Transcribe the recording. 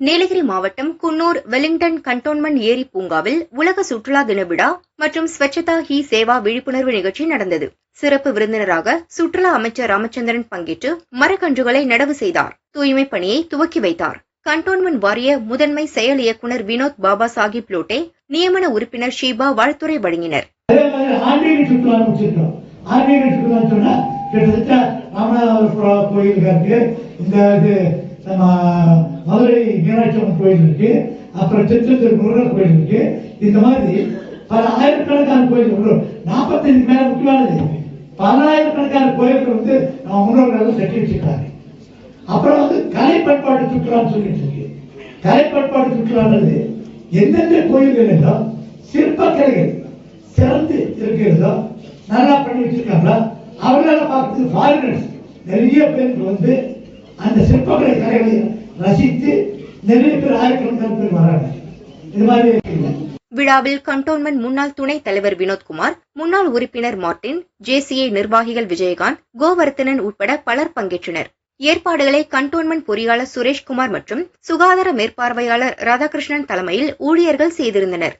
நீலகிரி மாவட்டம் Coonoor Wellington cantonment ஏரி பூங்காவில் உலக சுற்றுலா தின விழா மற்றும் ஸ்வச்சதா ஹி சேவா விழிப்புணர்வு நிகழ்ச்சி நடந்தது. சிறப்பு விருந்தினராக சுற்றுலா அமைச்சர் ராமச்சந்திரன் பங்கேற்று மரக்கன்றுகளை நடவு செய்தார். தூய்மை பணியை துவக்கி வைத்தார். கண்டோன்மெண்ட் வாரிய முதன்மை செயல் இயக்குநர் வினோத் பாபா சாஹிப் லோட்டே நியமன உறுப்பினர் ஷீபா வாழ்த்துரை வழங்கினர். கிட்டத்தட்ட ராமநாதபுரம் கோயில் இருக்கு இந்த இது நம்ம மதுரை மீனாட்சி அம்மன் கோயில் இருக்கு அப்புறம் திருச்செந்தூர் முருகன் கோயில் இருக்கு இந்த மாதிரி பல ஆயிரக்கணக்கான கோயில் நாற்பத்தஞ்சு மேல முக்கியமானது பல ஆயிரக்கணக்கான கோயில்கள் வந்து நம்ம முன்னோர்கள் கட்டி வச்சிருக்காங்க. அப்புறம் வந்து கலை சுற்றுலான்னு சொல்லிட்டு இருக்கு. கலை பண்பாட்டு சுற்றுலான்றது எந்தெந்த கோயில்கள் எல்லாம் சிற்பக்கலைகள் சிறந்து இருக்கிறதோ நல்லா பண்ணி வச்சிருக்காங்களா அவங்களால பார்க்கறது ஃபாரினர்ஸ் நிறைய பேருக்கு வந்து அந்த சிற்பக்கலை கலைகளை ரசித்து நிறைய பேர் ஆயிரக்கணக்கான பேர் வராங்க இது மாதிரி விழாவில் கண்டோன்மெண்ட் முன்னாள் துணைத் தலைவர் வினோத்குமார் முன்னாள் உறுப்பினர் மார்டின் ஜேசிஐ நிர்வாகிகள் விஜயகாந்த் கோவர்த்தனன் உட்பட பலர் பங்கேற்றனர். ஏற்பாடுகளை கண்டோன்மெண்ட் பொறியாளர் சுரேஷ்குமார் மற்றும் சுகாதார மேற்பார்வையாளர் ராதாகிருஷ்ணன் தலைமையில் ஊழியர்கள் செய்திருந்தனர்.